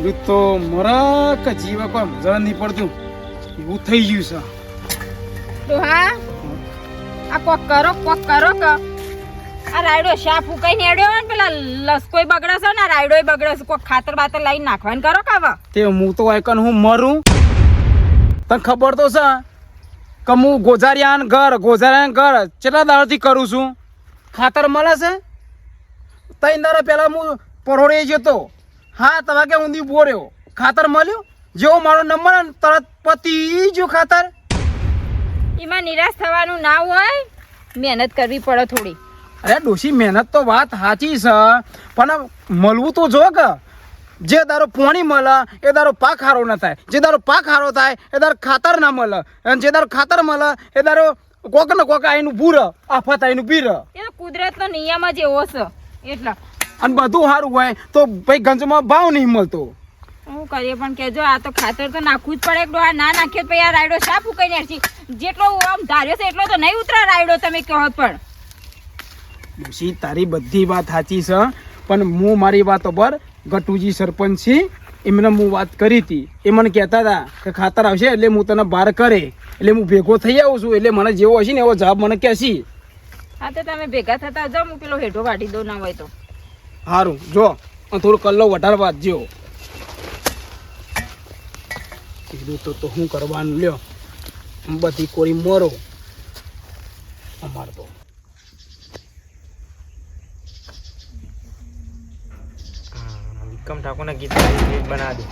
પેલું તો મરા કે જીવ કોમ જરા નહીં પડતું. એવું થઈ ગયું છે. તો હા આ કોક કરો કોક કરો કે આ રાયડો શા ફૂકાઈને હેડ્યો હોય ને પેલા લસકોય બગડે છે ને રાયડોય બગડે છે. કોક ખાતર બાતર લઈને નાખવાનું કરો કાવા તે હું તો આયકન હું મરું. તને ખબર તો છે કે હું ગોઝારિયાન ઘર ગોઝારિયાન ઘર કેટલા દાડાથી કરું છું? ખાતર મળે છે? તઈ દાડા પહેલાં હું પરોળે જતો. હા તમે કે ઊંધી રહ્યો. ખાતર મળ્યું? જેવો મારો નંબર તરત પતી જો ખાતર. એમાં નિરાશ થવાનું ના હોય? મહેનત કરવી પડે થોડી. અરે ડોશી મહેનત તો વાત સાચી છે. પણ મળવું તો જો કે. જે દારો પોણી મળે એ દારો પાક હારો ના થાય. જે દારો પાક હારો થાય એ દારો ખાતર ના મળે. અને જે દારો ખાતર મળે એ દારો કોક ને કોક આઈનું ભૂર આફત આઈનું પીર એ કુદરતનો નિયમ જ એવો છે. એટલે અને બધું સારું હોય તો ભાઈ ગંજમાં ભાવ નહીં મળતો. હું કરીએ પણ કેજો આ તો ખાતર તો નાખવું જ પડે. ડોહા ના નાખીએ તો આ રાયડો સાફ ઉકાઈ હેડશે જેટલો આમ ધાર્યો છે એટલો તો નહીં ઉતરા રાયડો તમે કહો પણ. ડોશી તારી બધી વાત સાચી છે પણ હું મારી વાત ઉપર ગટુજી સરપંચ છે એમને હું વાત કરી હતી. એ મને કહેતા હતા કે ખાતર આવશે એટલે હું તને બહાર કરે એટલે હું ભેગો થઈ આવું છું એટલે મને જેવો હશે ને એવો જવાબ મને કહેશી. હા તો તમે ભેગા થતા જાઓ હું પેલો હેઠો વાટી દઉં ના હોય તો. સારું જો થોડું કલ્લો વધારે વાંચજો. કીધું તો શું કરવાનું, લ્યો. બધી કોરી મોરો. અમાર તો. વિક્રમ ઠાકોરના ગીત બના દે.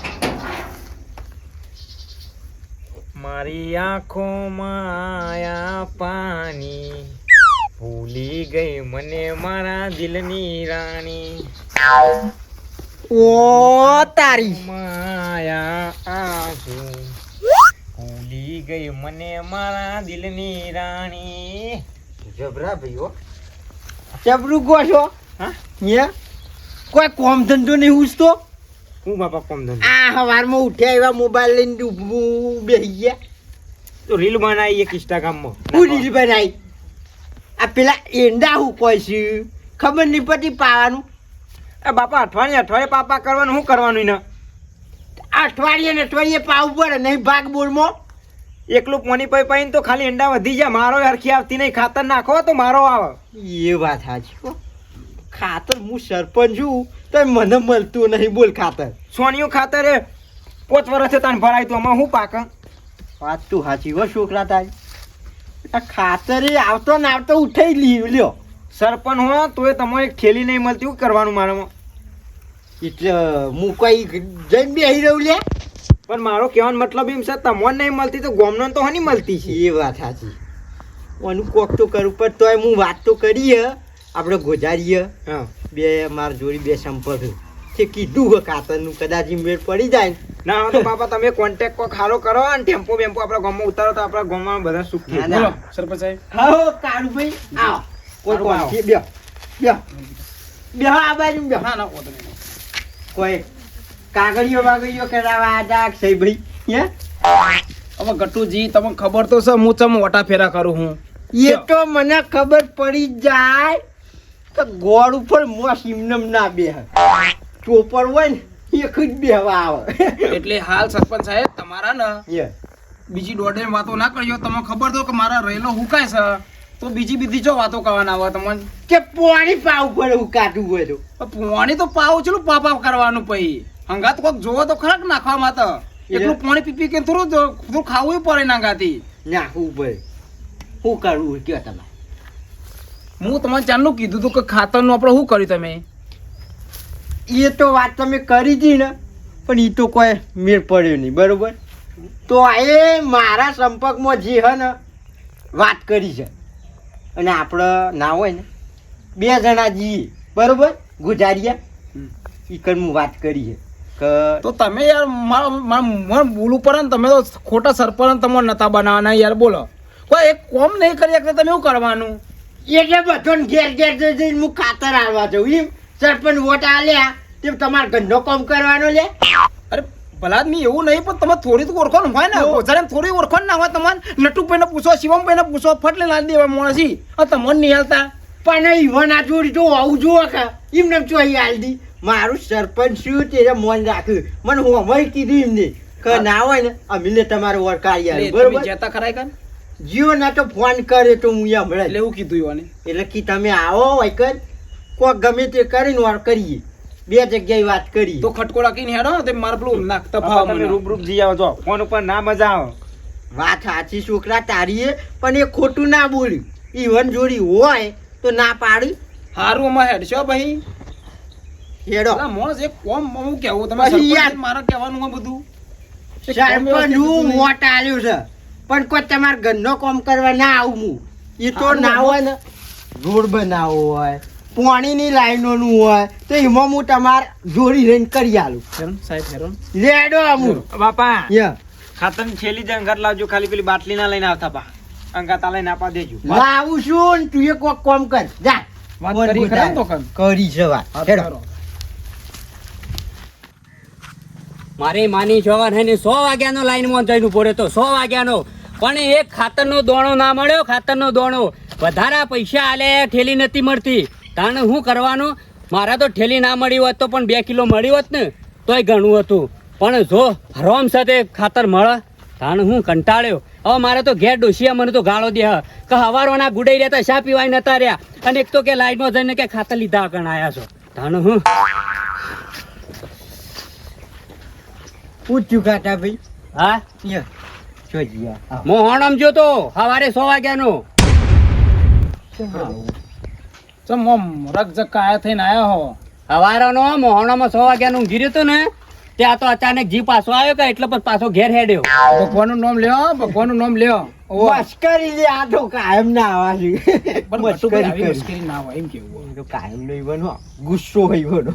મારી આંખો માયા પાણી. ગઈ મને મારા દિલની રાણી. ઓ તારી. માયા આંસુ. ભૂલી ગઈ મને મારા દિલની રાણી. જબરા ભાઈઓ જબરું ગો છો? હા? હે કોઈ કોમ ધંધો નહીં ઉસતો હું બાપા કોમ ધંધો? આ સવારમાં ઉઠ્યા એવા મોબાઈલ લઈને બેસી ગયા. તો રીલ બનાવી એક ઇન્સ્ટાગ્રામમાં હું રીલ બનાવી? આ પેલા એંડા હું કોઈ છે? ખબર નહીં પડતી પાવાનું. એ બાપા અઠવાડિયે અઠવાડિયે પાપા કરવાનું શું કરવાનું એને અઠવાડિયે ને અઠવાડિયે પાવું પડે નહીં ભાગ બોલમાં. એકલું પોની પાઈ પાઈને તો ખાલી એંડા વધી જાય. મારો હરખી આવતી નહીં. ખાતર નાખો તો મારો આવે. એ વાત સાચી. ખાતર હું સરપંચ છું તો મને મળતું નહીં. બોલ ખાતર. સોનિયું ખાતર એ પોચ વર્ષે તને ભરાય તો આમાં શું પાક વાત તું સાચી હો છોકરા તારી. ખાતર આવતો ને આવતો ઉઠાઈ લી લ્યો. સરપંચ હો તોય તમારે ખેલી નહીં મળતી શું કરવાનું મારામાં? એટલે હું કઈ જઈને બેસી રહ્યું લે પણ મારો કહેવાનો મતલબ એમ છે તમને નહીં મળતી તો ગોમનો તો હની મળતી છે. એ વાત સાચી. ઓનું કોક તો કરવું પણ તોય હું વાત તો કરીએ. આપણે ગોજારીએ. હા. બે માર જોડી બે સંપર્ક. તે કીધું હ ખાતરનું કદાચ મેળ પડી જાય ને. ના હોય તો બાપા તમે કોન્ટેક્ટ કોઈ ખારો કરો અને ટેમ્પો બેમ્પો આપણા ગામમાં ઉતારો તો આપણા ગામમાં બધા સુખ થાય. બોલો સરપંચ સાહેબ. હા કાળુભાઈ આવો. કોઈ કોણ? બે બે. બે આ બાજુ બે ના ના વાંધો કોઈ કાગળિયો બાગળિયો કરાવા આજા છે ભાઈ હે? હવે ગટુજી તમને ખબર તો છે હું ચમ ઓટા ફેરા કરું હું? એ તો મને ખબર પડી જાય તો ગોળ ઉપર મોસ ઇમનમ ના બે ચોપર હોય ને એક જ બેહવા આવે એટલે હાલ સરપંચ સાહેબ તમારા ને. બીજી દોઢે વાતો ના કરજો તમને ખબર તો કે મારા રહેલો હુકાય છે. તો બીજી બીજી જો વાતો કરવાના આવે તમને? કે પોણી પાવ પર હું કાઢું હોય તો. પાણી તો પાવું ચલું પાપા કરવાનું પછી? હંગાત કોક જોવો તો ખરાક નાખવા માટે એટલું પાણી પી પી કે થોડું થોડું ખાવું પડે નાંગાથી નાખવું પડે શું કરવું કે તમે હું તમને ચાલનું કીધું હતું કે ખાતરનું આપણે શું કર્યું તમે? એ તો વાત તમે કરી હતી ને પણ એ તો કોઈ મેળ પડ્યો નહીં બરાબર? તો એ મારા સંપર્કમાં જે હે ને વાત કરી છે. અને આપણે ના હોય ને બે જણા જઈએ બરાબર? ગુજારિયા એ ઈ કન હું વાત કરી છે. તો તમે યાર મારા મારા મને બોલવું પડે ને તમે તો ખોટા સરપંચ તમારે નતા બનાવવાના યાર બોલો. કોઈ એક કોમ નહીં કરી શકતા તમે શું કરવાનું? એટલે બધો ઘેર ઘેર જઈ જઈને હું ખાતર આવવા જઉં એમ? સરપંચ વોટ આલ્યા તે તમારે ધંધો કામ કરવાનો લે. અરે ભલા આદમી એવું નહીં પણ તમે થોડી તો ઓળખાણ હોય ને. ઓછાને થોડી ઓળખાણ ના હોય તમારે નટુભાઈને પૂછો શિવમભાઈને પૂછો ફટલે લાલ દેવા મોણસી તમને નહીં હાલતા. પણ ઈવન આ જોડી જો આવું જુઓ કે એમને ચોઈ આલ દી મારું સરપંચ શું તે મોન રાખ્યું મને હું અમારી કીધું એમને. કે ના હોય ને અમે લે તમારો તમે બરોબર? જતા ખરા કાન જીઓ ના તો ફોન કરે તો હું હમણાં એટલે એવું કીધું એટલે કે તમે આવો વૈકર કોક ગમે તે કરીને વાર કરીએ. બે જગ્યાએ વાત કરી તો ખટકોડા રાખીને હેડો તે માર પેલું નાક બાપા, તફાવ મને. રૂબ જઈ આવો છો ફોન ઉપર ના મજા આવે. વાત સાચી છોકરા તારીએ પણ એ ખોટું ના બોલ્યું ઈવન જોડી હોય તો ના પાડી. હારું અમાર હેડશો ભાઈ. હેડો. અલા મોસ એક કોમ હું કેવું? તમે યાર. મારે કહેવાનું આ બધું. સરપંચ હું. મોટ આલ્યું છે. પણ કોઈ તમારા ઘરનો કામ કરવા ના આવું હું. એ તો ના હોય ને. રોડ બનાવવો હોય પાણીની લાઈનોનું હોય તો એમાં હું તમારે જોડી રહીને કરી આલું. સાહેબ હેરો લેડો અમુક. બાપા. યા. ખાતરની થેલી જ અંગાત લાવજો ખાલી પેલી બાટલી ના લઈને આવતા પા અંગાત આ લઈને આપા દેજો. લાવું છું ને તું એક કોક કોમ કર. જા. વાત કરી ખરા તો કરી છે વાત. હેડો. મારી માની છોકર હે ને સો વાગ્યાનો લાઈનમાં જઈને પડે તો સો વાગ્યાનો. પણ એક ખાતરનો દોણો ના મળ્યો ખાતરનો દોણો. વધારા પૈસા આલે ઠેલી નથી મળતી. તાણે શું કરવાનું? મારા તો ઠેલી ના મળી હોત તો પણ બે કિલો મળી હોત ને તોય ઘણું હતું. પણ જો રોમ સાથે ખાતર મળે તાણે હું કંટાળ્યો. હવે મારે તો ઘેર ડોસિયા મને તો ગાળો દે. કે હવારોના ગુડાઈ રહેતા શા પીવાય નતા રહ્યા? અને એક તો કે લાઈનમાં જઈને કે ખાતર લીધા કણ આયા છો. તાણે હું પૂછ્યું કાટા ભાઈ? હા? આ મોહણમ જોતો સવારે સો વાગ્યાનો. ચમ આમ રકઝક કાયા થઈને આયા હો. સવારનો મોહણામાં સો વાગ્યાનું ઊંઘી રહ્યો હતો ને ત્યાં તો અચાનક જી પાછો આવ્યો કે એટલે પછી પાછો ઘેર હેડ્યો. ભગવાનનું નામ લ્યો ભગવાનનું નામ લ્યો. ઓહો. મસ્કરી આ તો કાયમ ના આવા છે પણ બટુભાઈ આવી કરી. મુશ્કેલી ના હોય એમ કેવું તો કાયમ નહીં બનો ગુસ્સો હોય બનો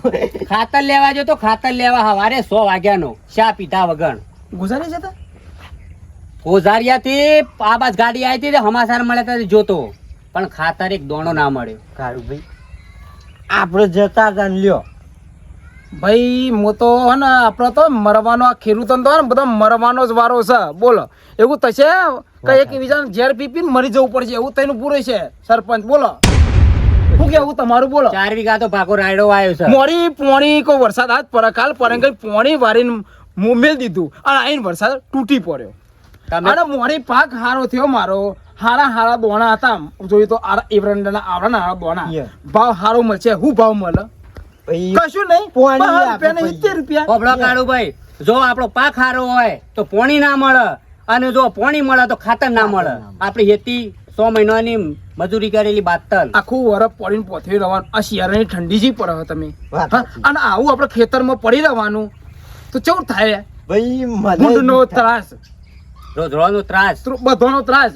ખાતર લેવા જો તો ખાતર લેવા હવારે સો વાગ્યાનો ચા પીધા વગર. ગુજારી જતા? કોઝારિયાથી આ બાજ ગાડી આવી હતી તે હમાસાર મળે ત્યારે જોતો. પણ ખાતર એક દોણો ના મળ્યો. કાળુ ભાઈ. આપણે જતા હતા લ્યો. ભાઈ હું તો હે ને આપડે તો મરવાનો આ ખેડૂતોને તો ને બધા મરવાનો જ વારો છે. બોલો. એવું થશે? કે એક બીજાને ઝેર પીપીને મરી જવું પડશે. એવું તેનું પૂરું છે સરપંચ. બોલો. શું કેવું તમારું? બોલો. ચાર વીઘા તો ભાગો રાયડો આવ્યો છે. મોડી પોણી કોઈ વરસાદ આજ પર કાલ પડે પોણી વારીને મોમેલ દીધું. અને આઈને વરસાદ તૂટી પડ્યો. અને મોરી પાક હારો થયો મારો. હારા હારા બોણા હતા. જોયું તો એવરંડાના આવડા હારા બોણા. ભાવ હારો મળશે. હું ભાવ મળે? કશું નહીં. પોણી રૂપિયા ને. સિત્તેર રૂપિયા. પોપડો કાળું ભાઈ. જો આપણો પાક હારો હોય તો પોણી ના મળે. અને જો પોણી મળે તો ખાતર ના મળે. આપણી ખેતી સો મહિનાની મજૂરી કરેલી બાતલ. આખું વરફ પડીને પોથવી રહેવાનું આ શિયાળાની ઠંડી જી પડે છે તમે. અને આવું આપણે ખેતરમાં પડી રહેવાનું. તો ચેવું થાય? ભાઈ મને ત્રાસ. રોજ રોજ ત્રાસ. ત્રુ- બધોનો ત્રાસ.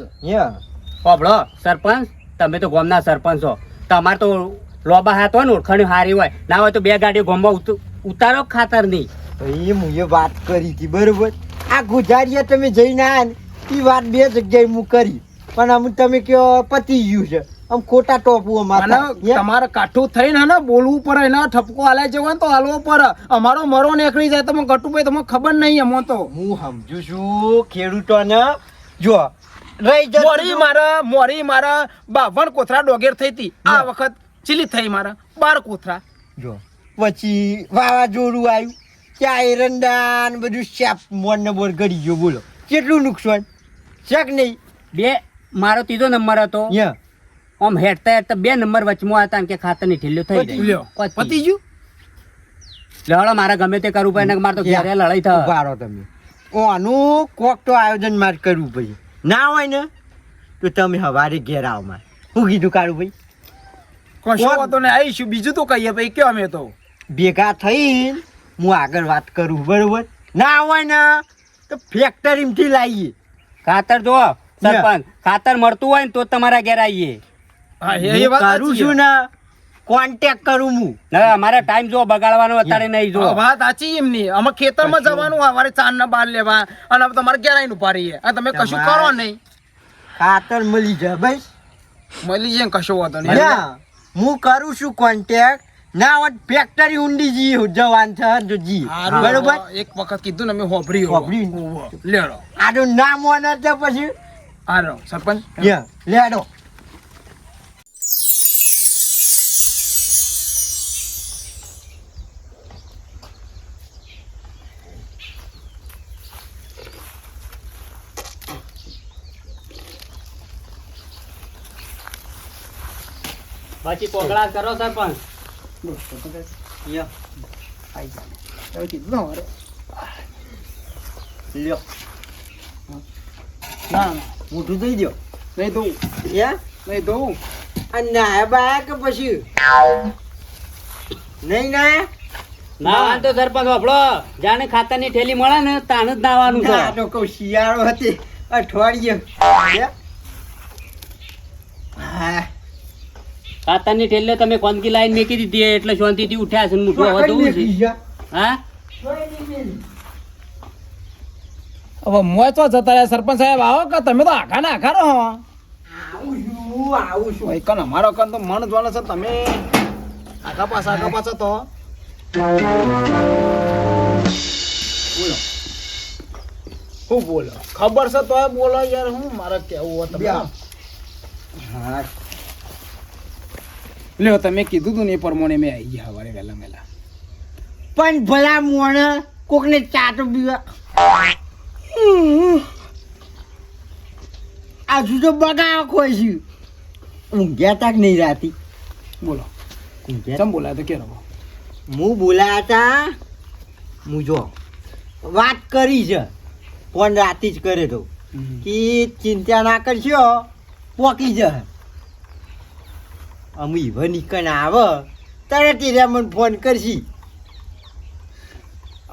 પોપડો સરપંચ તમે તો ગોમના સરપંચ છો. તમારે તો લોબા હાથ હોય ને ઓળખાણી હારી હોય. ના હોય તો બે ગાડી ગામમાં ઉત- ઉતારો ખાતર નહીં ભાઈ હું એ વાત કરી હતી બરોબર? આ ગુજારીયા તમે જઈને આવ્યા ને એ વાત બે જગ્યાએ હું કરી. પણ આમ તમે કયો પતી ગયું છે. આમ ખોટા ટોપવું અમારે અમારા તમારે કાઠું થઈને ને બોલવું પડે એના ઠપકો હાલે જવો તો હાલવો પડે. અમારો મરો નીકળી જાય તમે ગટુભાઈ તમને ખબર નહીં એમાં તો. હું સમજુ છું ખેડૂતોને જો મોરી. મારા મોરી મારા બાવન કોથરા ડોગેર થઈ હતી. આ વખત ચીલી થઈ મારા બાર કોથરા. જો પછી વાવાઝોડું આવ્યું ત્યાં એરંડા ને બધું શાપ મોર ને બોર ગળી ગયો બોલો. કેટલું નુકસાન? શક નહીં. બે મારો ત્રીજો નંબર હતો. યા. આમ હેડતા હેડતા બે નંબર વચમાં હતા ને કે ખાતરની ઠેલીઓ થઈ ગઈ. પતી ગયું? લડો મારે ગમે તે કરવું પડે મારે તો ક્યારે લડાઈ થાય. ઉભારો તમે. આનું કોક તો આયોજન મારે કરવું પડે. ના હોય ને તો તમે હવારે ઘેર આવો મારે. હું કીધું કાળું ભાઈ? કશો? વાતો ને આવીશું. બીજું તો કહીએ ભાઈ કે અમે તો? ભેગા થઈને હું આગળ વાત કરું બરોબર? ના હોય ને તો ફેક્ટરીમાંથી લાવીએ ખાતર જો સરપંચ ખાતર મળતું હોય ને તો તમારા ઘેર આવીએ. કરું છું ને કોન્ટેક કરું હું. ના અમારે ટાઈમ જો બગાડવાનો અત્યારે નહીં જો વાત સાચી એમની. અમે ખેતરમાં જવાનું અમારે ચાંદ ના બાર લેવા અને તમારે ક્યારે ઊભા રહીએ. અને તમે કશું કરો નહીં. ખાતર મળી જાય ભાઈ મળી જાય કશો વાતો નહીં. હું કરું છું કોન્ટેક ના હોત ફેક્ટરી ઊંડી જી જવાન છે જો જી. બરોબર? એક વખત કીધું ને અમે હોભળ્યું. લેડો. આનું નામ હોને છે પછી. હારો સરપંચ. લેડો. પછી પોગળા કરો સરપંચ. લ્યો. ને મોઢું થઈ ગયો નહીં દઉં યા? નહીં ધોવું. અને નાયા બાયા કે પછી? નહીં નાયા નાવાનું તો સરપંચ વાપરો. જાણે ખાતરની થેલી મળે ને તાણ જ નાવાનું છે. આ તો કહું શિયાળો હતી. અઠવાડિયે. હે? હા ખાતરની તમે કોનકી લાઈન મેકી દીધી એટલે શાંતિથી ઉઠ્યા છે ને મોટું હવે પકડી છે. હા? હવે મોય તો જતા રહ્યા સરપંચ સાહેબ આવો કે તમે તો આખા ના આખા રહો. આવું છું આવું છું. ભાઈ કન અમારો કન તો મન જોડે છે તમે આખા પાછા આખા પાછા તો. બોલો. શું બોલો? ખબર છે તો બોલો યાર હું મારે કેવું હોય તમે હા. લ્યો તમે કીધું તું ને એ પ્રમાણે મેં આવી ગયા સવારે વહેલા વહેલા. પણ ભલા મોણ કોકને ચાટો પીવા. આજુ તો બગા ખોય છે. ઊંઘ્યા તાક નહીં રાતી? બોલો. ચમ બોલાય તો કે રહો હું બોલાયા હતા હું જો વાત કરી છે. ફોન રાતી જ કરે તો. કે ચિંતા ના કરશો પોકી જ અમે ઈવન નીકળ આવે. તરત એ મને ફોન કરશી.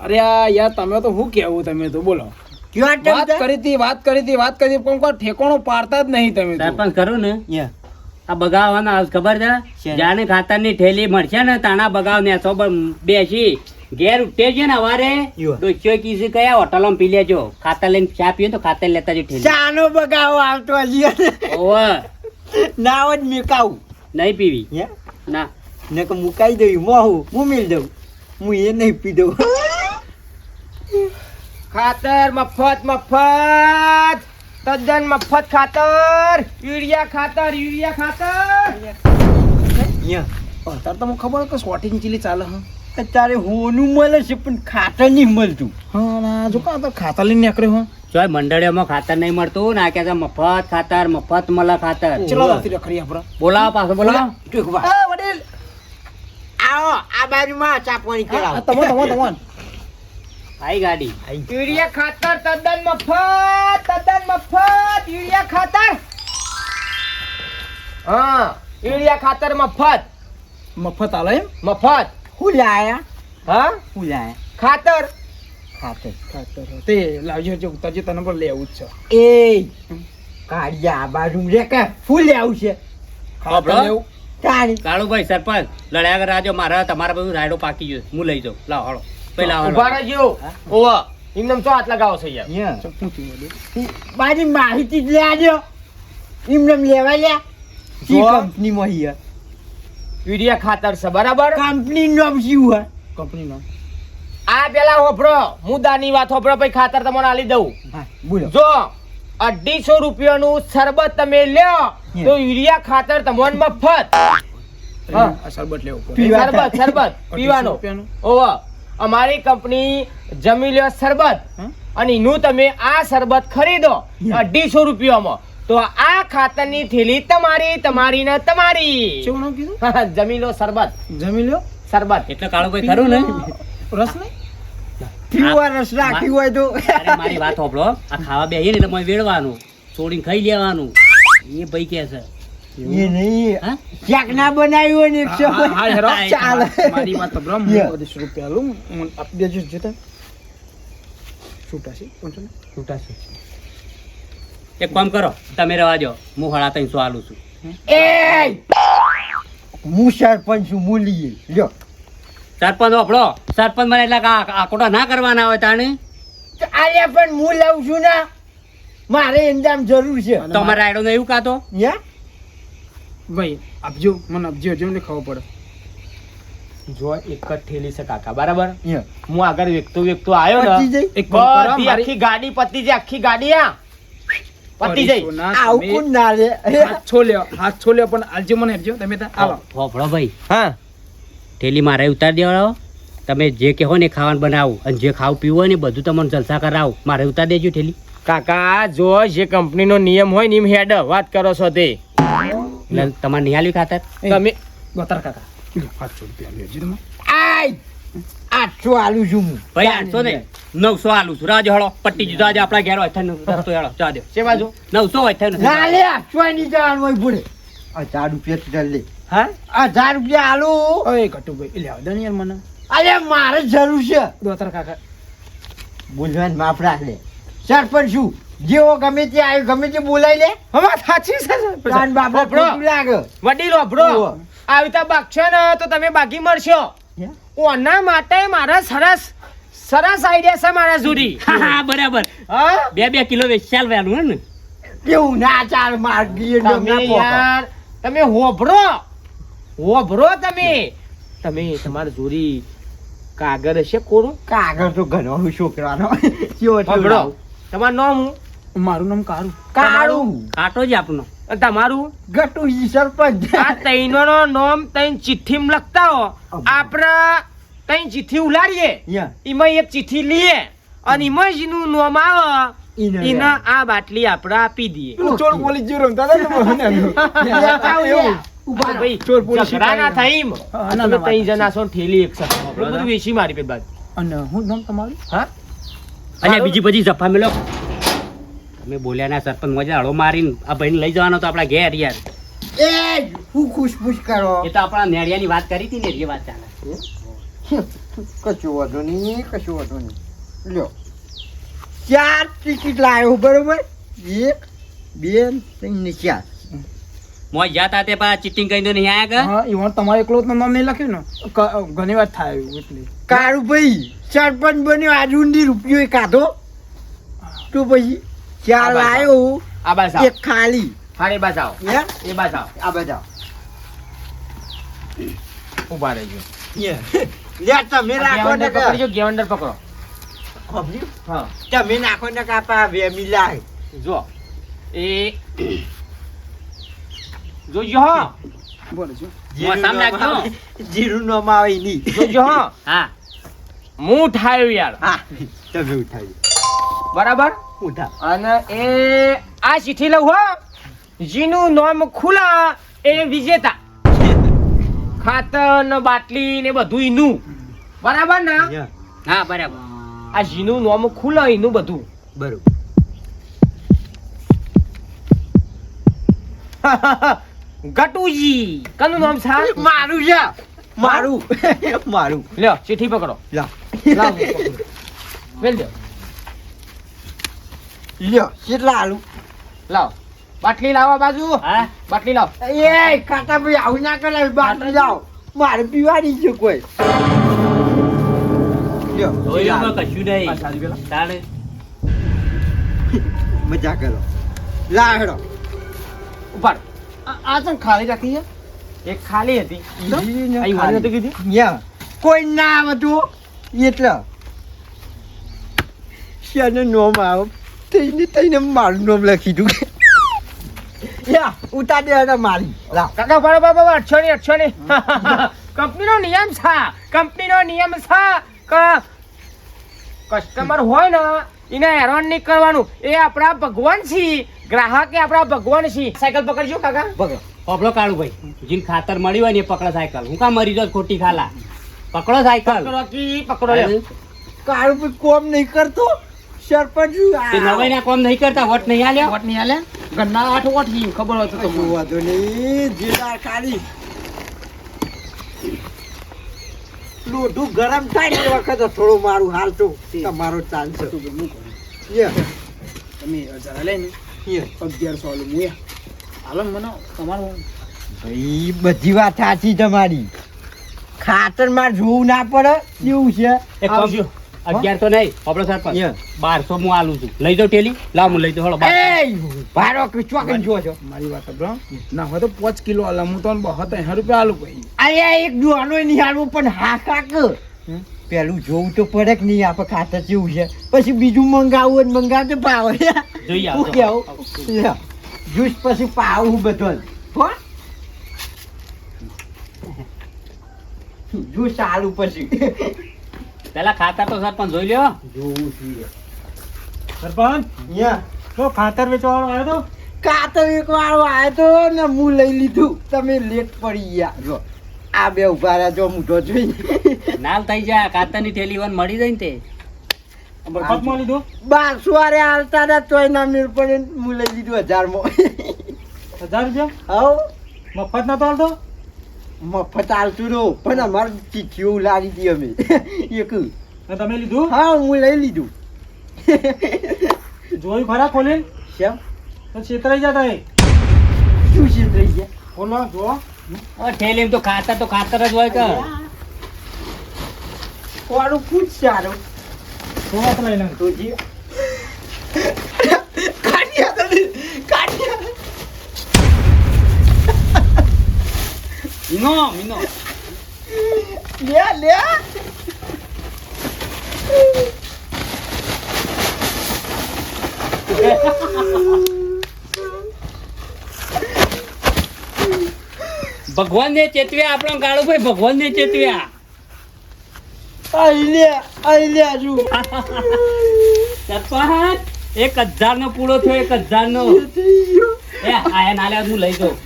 અરે આ યાર તમે તો શું કેવું તમે તો બોલો. વાત કરી હતી વાત કરી હતી વાત કરી પણ કોઈ ઠેકાણો પાડતા જ નહીં તમે તો. સરપંચ કરું ને. આ બગાવવાના ખબર છે. જાણે ખાતરની થેલી મળશે ને તાણા બગાવ ને સો બેસી. ઘેર ઉઠે છે ને અવારે. ડોસ્યો કીધું કયા હોટલોમાં પી લેજો. ખાતર લઈને ચા પીએ તો ખાતર લેતા જ ઠેલી. ચાનો બગાવો આવતો હજી. ઓવે. નાવ જ મેકાવું નહીં પીવી? હે? ના. ને કે મુકાઈ દઉં મોહું હું મિલ દઉં. હું એ નહીં પી દઉં. ખાતર મફત મફત. તદ્દન મફત ખાતર. યુરિયા ખાતર યુરિયા ખાતર. અત્યારે તો મને ખબર કે શોર્ટિંગ ચીલી ચાલે હા? અત્યારે હોનું મળે છે પણ ખાતર નહીં મળતું. હા જો કા તો ખાતર લઈને નીકળ્યો હા. ચોય મંડળીઓમાં ખાતર નહીં મળતું ના કે છે મફત ખાતર મફત મળે ખાતર. ચલો બોલાવો પાછો બોલાવો. વડીલ. આવો આ બાજુમાં ચા પાણી કરાવો તમો તમો તમો આઈ ગાડી. યુરિયા ખાતર તદ્દન મફત તદ્દન મફત. યુરિયા ખાતર. હા યુરિયા ખાતર મફત. મફત આલે મફત. હું લાયા? હા? હું લાયા? ખાતર. ખાતર ખાતર તે લાવજો જે ઉતારજો તને પણ લેવું જ છે. એ કાઢ્યા આ બાજુ રે કે ફૂલ આવશે ખાતર લેવું. કાળુભાઈ સરપંચ લડ્યા કર રાજો મારા તમારા બધું રાયડો પાકી ગયો હું લઈ જાઉં. લાવ હળો પેલા ઊભા રહેજો. ઓવા એમને ચો હાથ લગાવો છે યાર? મારી માહિતી જ લેજો એમને લેવા જો. કંપનીમાં હિયા યુરિયા ખાતર છે બરાબર? કંપની નામ શું હે? કંપનીનો આ પેલા હોભળો. મુદ્દાની વાત હોભળો પછી ખાતર તમને આલી દઉં. બોલો. જો અઢીસો રૂપિયાનું શરબત તમે લ્યો તો યુરિયા ખાતર તમને મફત. હા. આ શરબત લેવું પડે. પીવા શરબત શરબત અઢીસો પીવાનો. ઓવા અમારી કંપની જમી લ્યો શરબત. અને એનું તમે આ શરબત ખરીદો અઢીસો રૂપિયામાં. તો આ ખાતરની થેલી તમારી તમારી ને તમારી. જમીલો નામ કીધું? જમી લો શરબત. જમી લ્યો. શરબત. એટલે કાળુભાઈ ખરું ને? રસ નહીં પીવા રસ રાખી હોય તો. મારી વાત હોભળો. આ ખાવા બેહીએ ને એટલે મને વેડવાનું. છોડીને ખાઈ લેવાનું. એ ભાઈ કે છે. એ નહીં. હા? ના બનાવ્યું હોય ને એકસો હા, હા, હેરો. ચાલે. મારી વાત સાંભળો. હું રૂપિયા લઉં. મને આપી દેજો જોતા. છૂટા છે? એક કામ કરો. તમે રહેવા દો હું હળા ત્રણસો આલું છું. એ હું સરપંચ છું મૂલીએ લ્યો. સરપંચ હોભળો સરપંચ મને એટલે આ આકોટા ના કરવાના હોય તાણે. અરે પણ હું લઉં છું ને. મારે એંજામ જરૂર છે. તમારે રાયડો ને એવું કાતો ભાઈ આપજો મને આપજો હજુ મને ખબર પડે. જો એક જ થેલી છે કાકા બરાબર? હું આગળ વેકતો વેકતો આવ્યો ને. એક કામ કરો, બધી મારી- આખી ગાડી પતી જાય આખી ગાડી આ પતી જાય ના આવું કોણ ના લે? હાથ છોલ્યો હાથ છોલ્યો પણ આજે મને આપજો તમે આવો. હોભળો ભાઈ. હા. થેલી મારે ઉતારી દેવાડો તમે જે કહો ને ખાવાનું બનાવું. અને જે ખાવું પીવું હોય ને બધું તમને જલસા કરાવું. મારે ઉતારી દેજો થેલી. કાકા જો જે કંપનીનો નિયમ હોય ને એમ હેડ વાત કરો છો તે. એટલે તમારે નહીં ખાતર? તમે બતાર કાકા. પાંચસો રૂપિયા લેજો તમે આઠસો આલું છું હું. ભાઈ આઠસો ને નવસો આલું છું. રાજ હળો પટ્ટી જુદા આજે આપણા ઘેર હોય. થાય નવસો હેળો ચા દો છે બાજુ નવસો હોય થાય ના લે આઠસો ની જવાનું હોય ભૂલે ચાર રૂપિયા લે. હા? હજાર રૂપિયા આલુ. ઓય કટુભાઈ લે આવડે ને યાર મને. અરે મારે જરૂર છે. દોતર કાકા. બોલવાનું માફડા લે સરપંચ શું જેવો ગમે તે આવ્યો ગમે તે બોલાય લે. હવે સાચી છે સરપંચ. તાન બાપા હોભળો. ખોટું લાગે. વડીલો ભ્રો આવતા બાગશો ને તો તમે બાકી મળશો? ઓના માટે મારા સરસ સરસ આઈડિયા છે મારા જુરી હા બરાબર. હા? બે બે કિલો વેચાલ વેલું ને. કેવું ના ચાલ માર ગીર તમે યાર તમે હોભરો હોભરો તમે. તમે તમારે જોરી કાગળ હશે કોરો? કાગળ તો ઘણો છોકરાનો. કેવો તમારું નામ હું? મારું નામ કારું. કાળું. કાટો જ આપનો. તમારું? ગટુ સરપંચ આ તૈનોનો નામ તૈન ચિઠ્ઠીમાં લખતા હો. આપણે તૈન ચિઠ્ઠી ઉલાડીએ એમાં એક ચિઠ્ઠી લઈએ અને એમાં નું નામ આવે. એના આ બાટલી આપણે આપી દઈએ. ચોર બોલી જીરો રમતા હતા ને. ઊભા ભાઈ ચોર પોલીસ ઝઘડા ના થાય એમ. તમે ત્રણ જણા છો ઠેલી એક સાથે બધું વેચી મારી પેટ બાજુ. અને હું નામ તમારું? હા? અને બીજી બધી જફા મેલો. તમે બોલ્યા ના સરપંચ મજા હળો મારીને આ ભાઈને લઈ જવાનો તો આપણા ઘેર યાર. એ હું ખુશફુશ કરો? એ તો આપણા નેડિયાની વાત કરી હતી ને એ વાત ચાલે. કશું વાંધો નહીં કશું વાંધો નહીં. લ્યો. ચાર ટિકિટ લાવ્યો બરોબર? એક બે ત્રણ ને ચાર. મોય જાતા તે પા ચીટિંગ કરીને નહીં આયા કે? હા ઈવન તમારે એકલો તો નામ નહીં લખ્યું ને? ઘણી વાર થાય એવું એટલે. કાળું ભાઈ સરપંચ બન્યો આજ ઊંડી રૂપિયો એ કાઢો તો પછી ચાર આવ્યો આ બાસ એક ખાલી. હા એ આવો? એ બાજુ આવો. આ બધા ઊભા રહેજો. લે તમે રાખો ને પકડજો ગેવંડર પકડો. ખબર? હા. તમે નાખો ને કાપા બે મિલાય. જો. એ જોજો હા. બોલજો છું. મોસામ રાખજો. જીરું નો આવે નહીં જોજો હા. હા. હું ઉઠાયો યાર. હા. તમે ઉઠાવી બરાબર? ઉઠા અને એ આ ચિઠ્ઠી લઉં હો. જીનું નામ ખુલા એ વિજેતા. ખાતર ને બાટલી ને બધું એનું. બરાબર ને? હા બરાબર. આ જીનું નામ ખુલા એનું બધું. બરોબર. ગટુજી. કનું નામ છે? મારું છે. મારું. મારું. લ્યો ચિઠ્ઠી પકડો. લ્યો. લાવ વેલ દો લ્યો કેટલા આલુ લાવ. બાટલી લાવો બાજુ. હા? બાટલી લાવ. એ કાકા ભાઈ આવું ના કરે બાટલી જાઓ મારે પીવાની છે કોઈ. મજા કરો. લા હેડો ઉપાડ આ આ તો ખાલી રાખી છે? એક ખાલી હતી. ઈ ને અહીં વાળી નહોતી ખાલી. કીધી કોઈ ના આવતું એટલે. શેને નોમ આવ. તઈને તઈને મારું નામ લખી દઉં. યા ઉતાર દે હેડો મારી. કાકા બરાબર બરાબર અઠસો ની અઠસો ની કંપનીનો નિયમ છે. કંપનીનો નિયમ છે કે કસ્ટમર હોય ને એને હેરાન નહીં કરવાનું. એ આપણા ભગવાન છે ગ્રાહક એ આપણા ભગવાન છે. સાયકલ પકડજો કાકા. પકડો. પકડો કાળુ ભાઈ. જીન ખાતર મળી હોય ને પકડો સાયકલ. હું કામ મરી જાવ ખોટી ખાલા. પકડો સાયકલ. પકડો કી કાળું ભાઈ કોમ નહીં કરતો. સરપંચ નવાઈ ના કોમ નહીં કરતા વટ નહીં આલ્યા? વોટ નહીં આલ્યા? ઘરના આઠ વોટ નહીં ખબર હોય તો તો વાંધો નહીં. જીલા ખાલી લોઢું ગરમ થાય ને એ વખતે થોડું મારું હાલતું. તમારો ચાલશે તમે જરા લઈને. અગિયારસો હાલો હું હાલો મને તમારું ભાઈ બધી વાત સાચી તમારી. ખાતરમાં જોવું ના પડે એવું છે? અગિયારસો નહીં આપણો સરપંચ. બારસો હું આલું છું. લઈ જાઉં ટેલી. લાવ હું લઈ જાઉં હળો ભારો કે જો છો. મારી વાત સાંભળો. ના હોય તો પાંચ કિલો હાલે હું તો બહત્તર રૂપિયા હાલું પછી. અહીંયા એક દુહાનો નહીં હાલવું પણ હા કાક. પેલું જોવું તો પડે કે નહીં આપણે ખાતર જેવું છે. પછી બીજું મંગાવવું હોય ને મંગાવતો પાવ જોઈ હું કેવું? જ્યુસ પછી પાવું બધું જ્યુસ આલુ પછી. પેલા ખાતર તો સરપંચ જોઈ લ્યો. જોવું છું સરપંચ? યા તો ખાતર વેચવાનો આવ્યો તો? કાતર એક વાળો આવ્યો તો ને હું લઈ લીધું. તમે લેટ પડી ગયા. જો આ બે ઊભા રહ્યા જો મૂઠો જોઈ. નાલ થઈ જાય. કાતરની થેલી વન મળી જાય ને તે. મફતમાં લીધું? બારસો વારે હાલતા હતા તોય ના મેળ પડે હું લઈ લીધું હજારમાં. હજાર રૂપિયા? હવ. મફત નતો હાલતો? મફત હાલતું રહો પણ અમારે ચીઠીઓ લાવી હતી અમે. એક. તમે લીધું? હા હું લઈ લીધું. જોયું ખરા ખોલીને? શેમ? તો છેતરાઈ જતા એ. શું છે થઈ ગયા? ખોલો જો થેલીમાં તો ખાતર તો ખાતર જ હોય કે વાળું ખૂબ સારું. થોડા લઈને તો જે કાઢ્યા તો નહીં, કાઢ્યા. મીનો મીનો લે લે ભગવાન ને ચેતવ્યા આપણો ગાળો ભાઈ ભગવાન ને ચેતવ્યા આઈ લે આઈ લે હજુ સરપંચ એક હજાર નો થયો એક હજાર નો એ લઈ જાઉં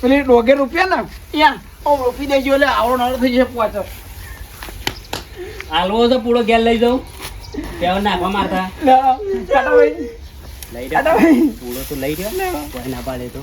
પેલી ડોગે રૂપિયા ને યા ઓ રૂપી દેજો એટલે આવડો નાળો થઈ જાય પાછો હાલવો તો પૂરો ગેર લઈ જાઉં ત્યાં નાખવા મારતા લઈ રહ્યો પૂરો તો લઈ રહ્યો કોઈ ના પાડે તો